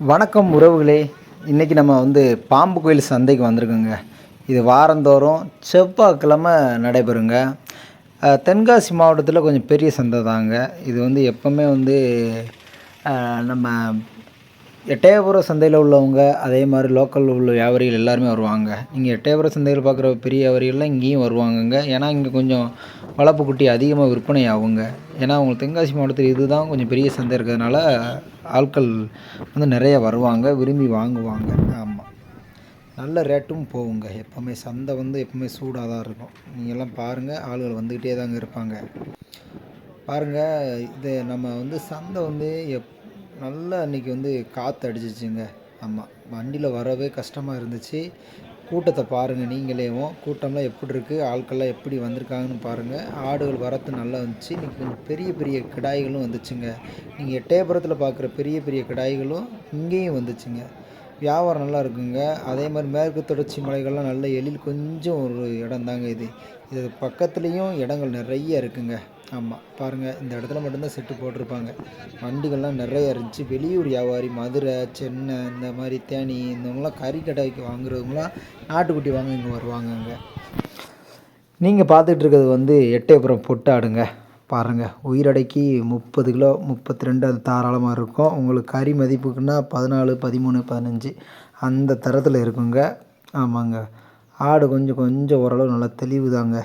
வணக்கம் உறவுகளே. இன்றைக்கி நம்ம வந்து பாம்பு கோயில் சந்தைக்கு வந்திருக்கோங்க. இது வாரந்தோறும் செவ்வாய்க்கிழமை நடைபெறுங்க. தென்காசி மாவட்டத்தில் கொஞ்சம் பெரிய சந்தை தாங்க. இது வந்து எப்போவுமே வந்து நம்ம எட்டயபுரம் சந்தையில் உள்ளவங்க அதே மாதிரி லோக்கலில் உள்ள வியாபாரிகள் எல்லாருமே வருவாங்க. இங்கே எட்டயபுரம் சந்தையில் பார்க்குற பெரிய வியாபாரிகள்லாம் இங்கேயும் வருவாங்கங்க. ஏன்னா இங்கே கொஞ்சம் வளர்ப்பு குட்டி அதிகமாக விற்பனை ஆகுங்க. ஏன்னா அவங்களுக்கு தென்காசி மாவட்டத்தில் இதுதான் கொஞ்சம் பெரிய சந்தை இருக்கிறதுனால ஆட்கள் வந்து நிறைய வருவாங்க விரும்பி வாங்குவாங்க. ஆமாம் நல்ல ரேட்டும் போகுங்க. எப்போவுமே சந்தை வந்து எப்போவுமே சூடாக தான் இருக்கும். நீங்கள்லாம் பாருங்கள் ஆளுகள் வந்துக்கிட்டே தாங்க இருப்பாங்க. பாருங்கள் இது நம்ம வந்து சந்தை வந்து எப் நல்லா அன்றைக்கி வந்து காற்று அடிச்சிச்சுங்க. ஆமாம் வண்டியில் வரவே கஷ்டமாக இருந்துச்சு. கூட்டத்தை பாருங்கள் நீங்களேவும் கூட்டம்லாம் எப்படி இருக்குது ஆட்கள்லாம் எப்படி வந்திருக்காங்கன்னு பாருங்கள் ஆடுகள் வரத்து நல்லா வந்துச்சு. இன்றைக்கி பெரிய பெரிய கிடாய்களும் வந்துச்சுங்க. நீங்கள் எட்டயபுரத்தில் பார்க்குற பெரிய பெரிய கிடாய்களும் இங்கேயும் வந்துச்சுங்க. வியாபாரம் நல்லா இருக்குங்க. அதே மாதிரி மேற்கு தொடர்ச்சி மலைகள்லாம் நல்ல எழில் கொஞ்சம் ஒரு இடம் தாங்க இது. இது பக்கத்துலேயும் இடங்கள் நிறைய இருக்குங்க. ஆமாம் பாருங்கள் இந்த இடத்துல மட்டும்தான் செட்டு போட்டிருப்பாங்க. வண்டிகள்லாம் நிறைய இருந்துச்சு. வெளியூர் வியாபாரி மதுரை சென்னை இந்த மாதிரி தேனி இந்தவங்களாம் கறி கடைக்கு வாங்குறவங்களாம் நாட்டுக்குட்டி வாங்க இங்கே வருவாங்கங்க. நீங்கள் பார்த்துட்டு இருக்கிறது வந்து எட்டயபுரம் பொட்டாடுங்க. பாருங்கள் உயிரடைக்கு முப்பது கிலோ முப்பத்தி ரெண்டு அது தாராளமாக இருக்கும். உங்களுக்கு கறி மதிப்புக்குன்னா பதினாலு பதிமூணு பதினஞ்சு அந்த தரத்தில் இருக்குங்க. ஆமாங்க. ஆடு கொஞ்சம் கொஞ்சம் ஓரளவு நல்லா தெளிவு தாங்க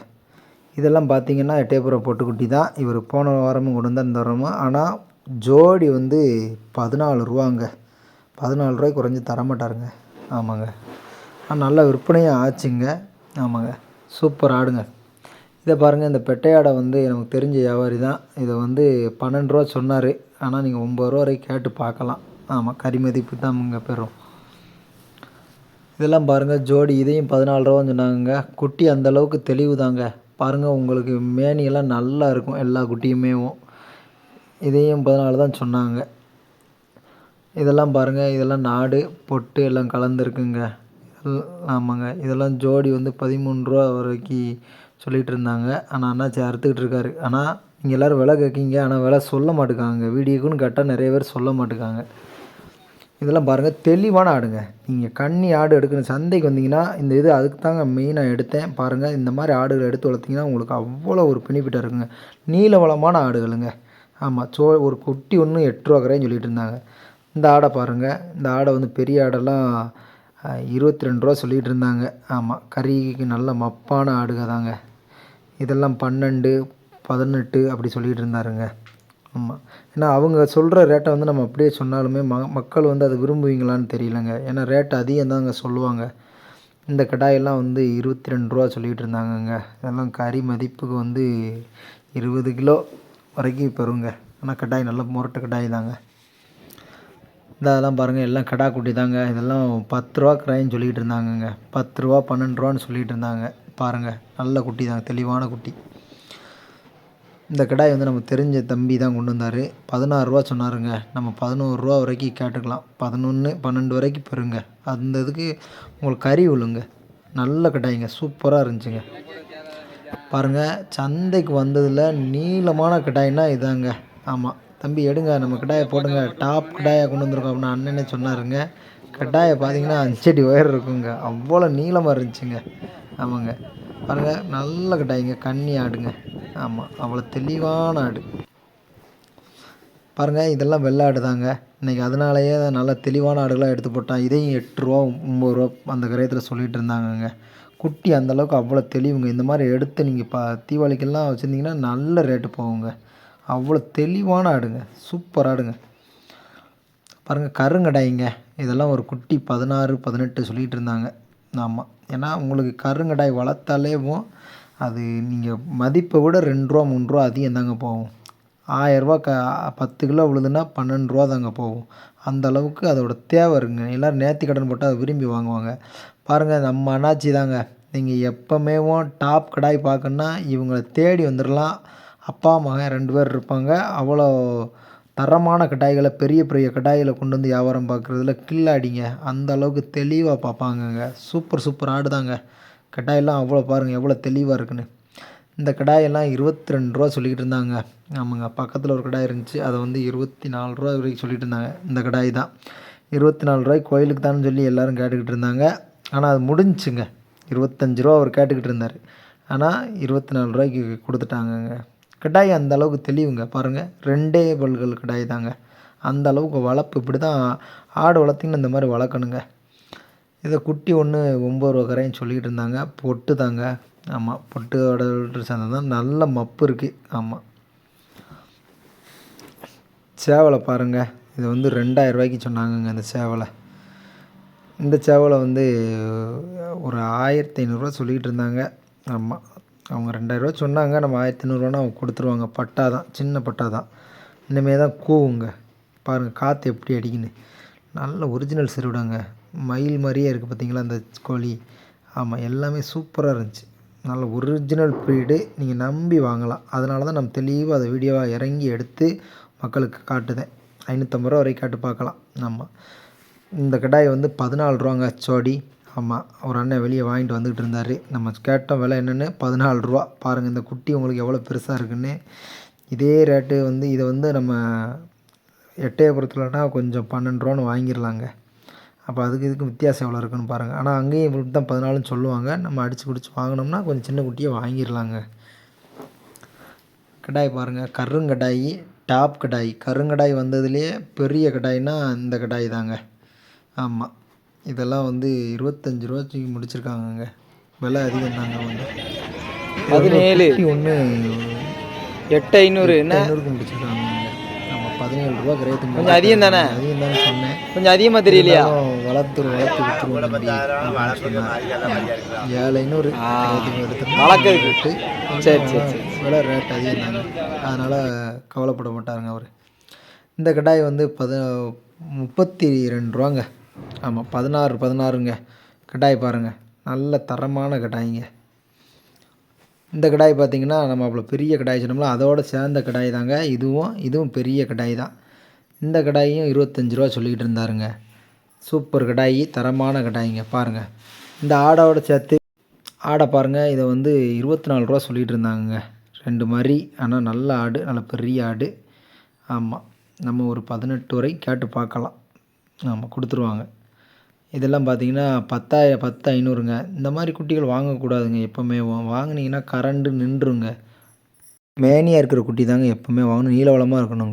இதெல்லாம் பார்த்தீங்கன்னா எட்டயபுரம் பொட்டுக்குட்டி தான். இவர் போன வாரமும் கொண்டு வந்து இந்த வாரமும். ஆனால் ஜோடி வந்து பதினாலு ரூபாங்க. பதினாலு ரூபாய் குறைஞ்சி தரமாட்டாருங்க ஆமாங்க. ஆனால் நல்லா விற்பனையும் ஆச்சுங்க. ஆமாங்க. சூப்பர் ஆடுங்க. இதை பாருங்கள் இந்த பெட்டையாடை வந்து நமக்கு தெரிஞ்ச வியாபாரி தான். இதை வந்து பன்னெண்டு ரூபா சொன்னார். ஆனால் நீங்கள் ஒம்பது ரூபா வரைக்கும் கேட்டு பார்க்கலாம் ஆமாம் கறி மதிப்பு தான் இங்கே பெறும். இதெல்லாம் பாருங்கள் ஜோடி இதையும் பதினாலு ரூபான்னு சொன்னாங்க குட்டி அந்தளவுக்கு தெளிவு தாங்க. பாருங்கள் உங்களுக்கு மேனியெல்லாம் நல்லா இருக்கும் எல்லா குட்டியுமேவும் இதையும் பதினாலு தான் சொன்னாங்க. இதெல்லாம் பாருங்கள் இதெல்லாம் நாடு பொட்டு எல்லாம் கலந்துருக்குங்க. ஆமாங்க இதெல்லாம் ஜோடி வந்து பதிமூணு ரூபா வரைக்கும் சொல்லிகிட்டு இருந்தாங்க ஆனால் அண்ணாச்சி அறுத்துக்கிட்டு இருக்காரு ஆனால் நீங்கள் எல்லோரும் விலை கேட்கீங்க. ஆனால் விலை சொல்ல மாட்டேங்காங்க வீடியோக்குன்னு கேட்டால் நிறைய பேர் சொல்ல மாட்டேங்காங்க இதெல்லாம் பாருங்கள் தெளிவான ஆடுங்க. நீங்கள் கண்ணி ஆடு எடுக்கணும். சந்தைக்கு வந்தீங்கன்னா இந்த இது அதுக்கு தாங்க மெயினாக எடுத்தேன். பாருங்கள் இந்த மாதிரி ஆடுகள் எடுத்து வளர்த்திங்கன்னா உங்களுக்கு அவ்வளோ ஒரு பெனிஃபிட்டாக இருக்குங்க. நீல வளமான ஆடுகளுங்க. ஆமாம் சோ ஒரு குட்டி ஒன்று எட்டு ரூபா கரைன்னு சொல்லிட்டு இருந்தாங்க. இந்த ஆடை பாருங்கள் இந்த ஆடை வந்து பெரிய ஆடெல்லாம் இருபத்தி ரெண்டு ரூபா சொல்லிகிட்டு இருந்தாங்க. ஆமாம் கறிக்கு நல்ல மப்பான ஆடுக தாங்க இதெல்லாம் பன்னெண்டு பதினெட்டு அப்படி சொல்லிகிட்டு இருந்தாருங்க. ஆமாம் ஏன்னா அவங்க சொல்கிற ரேட்டை வந்து நம்ம அப்படியே சொன்னாலுமே ம மக்கள் வந்து அதை விரும்புவீங்களான்னு தெரியலங்க. ஏன்னா ரேட் அதிகம் தாங்க சொல்லுவாங்க. இந்த கடாயெல்லாம் வந்து இருபத்தி ரெண்டு ரூபா சொல்லிகிட்டு இருந்தாங்கங்க. இதெல்லாம் கறி மதிப்புக்கு வந்து இருபது கிலோ வரைக்கும் பெறுங்க. ஆனால் கடாய் நல்ல முரட்டு கடாய் தாங்க. இந்த அதெல்லாம் பாருங்கள் எல்லாம் கடா குட்டி தாங்க. இதெல்லாம் பத்து ரூபா கிராயின்னு சொல்லிகிட்டு இருந்தாங்கங்க. பத்து ரூபா பன்னெண்டு ரூபான்னு சொல்லிகிட்டு இருந்தாங்க. பாருங்கள் நல்ல குட்டி தான் தெளிவான குட்டி. இந்த கடாய் வந்து நம்ம தெரிஞ்ச தம்பி தான் கொண்டு வந்தார். பதினாறுரூவா சொன்னாருங்க. நம்ம பதினோருவா வரைக்கும் கேட்டுக்கலாம். பதினொன்று பன்னெண்டு வரைக்கும் பெறுங்க. அந்த இதுக்கு உங்களுக்கு கறி விழுங்க நல்ல கடாய்ங்க சூப்பராக இருந்துச்சுங்க. பாருங்கள் சந்தைக்கு வந்ததில் நீளமான கிடாய்னா இதாங்க. ஆமாம் தம்பி எடுங்க நம்ம கடாயை போடுங்க. டாப் கடாயை கொண்டு வந்திருக்கோம் அப்படின்னு அண்ணனே சொன்னாருங்க. கட்டாயை பார்த்தீங்கன்னா அஞ்சடி ஒயர் இருக்குங்க. அவ்வளோ நீளமாக இருந்துச்சுங்க. ஆமாங்க. பாருங்கள் நல்ல கடாய்ங்க கன்னி ஆடுங்க. ஆமாம் அவ்வளோ தெளிவான ஆடு. பாருங்கள் இதெல்லாம் வெள்ளை ஆடு தாங்க. இன்றைக்கி அதனாலேயே நல்ல தெளிவான ஆடுகளாக எடுத்து போட்டான் இதையும் எட்டு ரூபா ஒம்பது ரூபா அந்த கிரகத்தில் சொல்லிகிட்டு இருந்தாங்கங்க. குட்டி அந்தளவுக்கு அவ்வளோ தெளிவுங்க. இந்த மாதிரி எடுத்து நீங்கள் பா தீபாவளிக்கெல்லாம் வச்சுருந்தீங்கன்னா நல்ல ரேட்டு போகுங்க. அவ்வளோ தெளிவான ஆடுங்க. சூப்பர் ஆடுங்க. பாருங்கள் கருங்கடாய்ங்க. இதெல்லாம் ஒரு குட்டி பதினாறு பதினெட்டு சொல்லிகிட்டு இருந்தாங்க. ஆமாம் ஏன்னா உங்களுக்கு கருங்கடாய் வளர்த்தாலேவும் அது நீங்கள் மதிப்பை விட ரெண்டு ரூபா மூணு ரூபா அதிகம் தாங்க போகும். ஆயரூபா க பத்து கிலோ விழுதுன்னா பன்னெண்டு ரூபா தாங்க போகும். அந்த அளவுக்கு அதோட தேவை இருக்குங்க. எல்லோரும் நேர்த்தி கடன் போட்டால் அதை விரும்பி வாங்குவாங்க. பாருங்கள் நம்ம அண்ணாச்சி தாங்க. நீங்கள் எப்போமேவும் டாப் கடாய் பார்க்கணுன்னா இவங்களை தேடி வந்துடலாம். அப்பா மகன் ரெண்டு பேர் இருப்பாங்க. அவ்வளோ தரமான கடாய்களை பெரிய பெரிய கடாய்களை கொண்டு வந்து வியாபாரம் பார்க்குறதுல கில்லாடிங்க. அந்த அளவுக்கு தெளிவாக பார்ப்பாங்கங்க. சூப்பர் சூப்பர் ஆடு தாங்க கடாயெல்லாம் அவ்வளோ பாருங்கள் எவ்வளோ தெளிவாக இருக்குன்னு. இந்த கடாயெல்லாம் இருபத்தி ரெண்டு ரூபா சொல்லிக்கிட்டு இருந்தாங்க. ஆமாங்க பக்கத்தில் ஒரு கடாய் இருந்துச்சு. அதை வந்து இருபத்தி நாலு ரூபா வரைக்கும் சொல்லிட்டு இருந்தாங்க. இந்த கடாய் தான். இருபத்தி நாலு ரூபாய்க்கு கோயிலுக்கு தான்னு சொல்லி எல்லோரும் கேட்டுக்கிட்டு இருந்தாங்க. ஆனால் அது முடிஞ்சுங்க இருபத்தஞ்சி ரூபா அவர் கேட்டுக்கிட்டு இருந்தார். ஆனால் இருபத்தி நாலு ரூபாய்க்கு கொடுத்துட்டாங்கங்க. கிடாய் அந்த அளவுக்கு தெளிவுங்க. பாருங்கள் ரெண்டே பல்கள் கிடாய் தாங்க. அந்த அளவுக்கு வளர்ப்பு இப்படி தான் ஆடு வளர்த்திங்கன்னு இந்த மாதிரி வளர்க்கணுங்க. இதை குட்டி ஒன்று ஒம்பது ரூபா கரைன்னு சொல்லிக்கிட்டு இருந்தாங்க. பொட்டு தாங்க. ஆமாம் பொட்டோட சேர்ந்தது தான் நல்ல மப்பு இருக்குது ஆமாம் சேவலை பாருங்கள் இது வந்து ரெண்டாயிரம் ரூபாய்க்கு சொன்னாங்கங்க இந்த சேவலை. இந்த சேவலை வந்து ஒரு ஆயிரத்தி ஐநூறுரூவா சொல்லிக்கிட்டு இருந்தாங்க. ஆமாம் அவங்க ரெண்டாயிரரூவா சொன்னாங்க நம்ம ஆயிரத்தி ஐநூறுரூவானா அவங்க கொடுத்துருவாங்க. பட்டா தான் சின்ன பட்டா தான். இனிமேல் தான் கூவுங்க. பாருங்கள் காற்று எப்படி அடிக்குன்னு. நல்ல ஒரிஜினல் சிறுவிடாங்க மயில் மாதிரியே இருக்குது பார்த்தீங்களா அந்த கோழி. ஆமாம் எல்லாமே சூப்பராக இருந்துச்சு. நல்ல ஒரிஜினல் ப்ரீடு நீங்கள் நம்பி வாங்கலாம். அதனால தான் நம்ம தெளிவாக அதை வீடியோவாக இறங்கி எடுத்து மக்களுக்கு காட்டுதேன். ஐநூற்றம்பது ரூபா வரைக்கும் காட்டு பார்க்கலாம். நம்ம இந்த கடாய் வந்து பதினாலு ரூபாங்க சோடி. ஆமாம் ஒரு அண்ணன் வெளியே வாங்கிட்டு வந்துக்கிட்டு இருந்தார். நம்ம கேட்டோம் விலை என்னென்னு பதினாலு ரூபா. பாருங்கள் இந்த குட்டி உங்களுக்கு எவ்வளோ பெருசாக இருக்குன்னு. இதே ரேட்டு வந்து இதை வந்து நம்ம எட்டயபுரத்துலனா கொஞ்சம் பன்னெண்டு ரூபான்னு வாங்கிடலாங்க. அப்போ அதுக்கு இதுக்கு வித்தியாசம் எவ்வளோ இருக்குன்னு பாருங்கள் ஆனால் அங்கேயும் இப்படி தான் பதினாலுன்னு சொல்லுவாங்க. நம்ம அடித்து பிடிச்சி வாங்கினோம்னா கொஞ்சம் சின்ன குட்டியை வாங்கிடலாங்க. கடாய் பாருங்கள் கருங்கடாய் டாப் கடாய். கருங்கடாய் வந்ததுலேயே பெரிய கடாய்னால் இந்த கடாய் தாங்க. ஆமாம் இதெல்லாம் வந்து இருபத்தஞ்சி ரூபாய்க்கு முடிச்சிருக்காங்கங்க. விலை அதிகம் தாங்க வந்து. பதினேழு. ஒன்று எட்டு ஐநூறு என்ன? ஐநூறுக்கு முடிச்சிருக்காங்க நம்ம பதினேழு ரூபா கிரேத்து கொஞ்சம் அதிகம் தானே? அதிகம் தானே சொன்னேன். கொஞ்சம் அதிகமாக தெரியலையா? வளர்த்து வளர்த்து சொன்னார். ஏழு ஐநூறு வளர்க்கறதுக்கு. ரேட்டு சரி, சரி, சரி. விலை ரேட் அதிகம் தாங்க. அதனால் கவலைப்பட மாட்டாருங்க அவர். இந்த கடாய் வந்து பத முப்பத்தி ரெண்டு ரூபாங்க. ஆமாம் பதினாறு பதினாறுங்க. கடாய் பாருங்கள் நல்ல தரமான கடாய்ங்க. இந்த கடாய் பார்த்திங்கன்னா நம்ம அவ்வளோ பெரிய கடாய் சொன்னோம்ல அதோட சேர்ந்த கடாய் தாங்க. இதுவும் இதுவும் பெரிய கடாய் தான். இந்த கடாயும் இருபத்தஞ்சி ரூபா சொல்லிக்கிட்டு இருந்தாருங்க. சூப்பர் கடாய் தரமான கடாய்ங்க. பாருங்கள் இந்த ஆடோட சேர்த்து ஆடை பாருங்கள் இதை வந்து இருபத்தி நாலு ரூபா சொல்லிகிட்டு இருந்தாங்கங்க. ரெண்டு மாதிரி ஆனால் நல்ல ஆடு நல்ல பெரிய ஆடு. ஆமாம் நம்ம ஒரு பதினெட்டு வரை கேட்டு பார்க்கலாம். ஆமாம் கொடுத்துருவாங்க. இதெல்லாம் பார்த்தீங்கன்னா பத்தாய பத்து ஐநூறுங்க. இந்த மாதிரி குட்டிகள் வாங்கக்கூடாதுங்க எப்போவுமே. வாங்கினீங்கன்னா கரண்டு நின்றுங்க. மேனியாக இருக்கிற குட்டி தாங்க எப்போவுமே வாங்கணும். நீளவளமாக இருக்கணுங்க.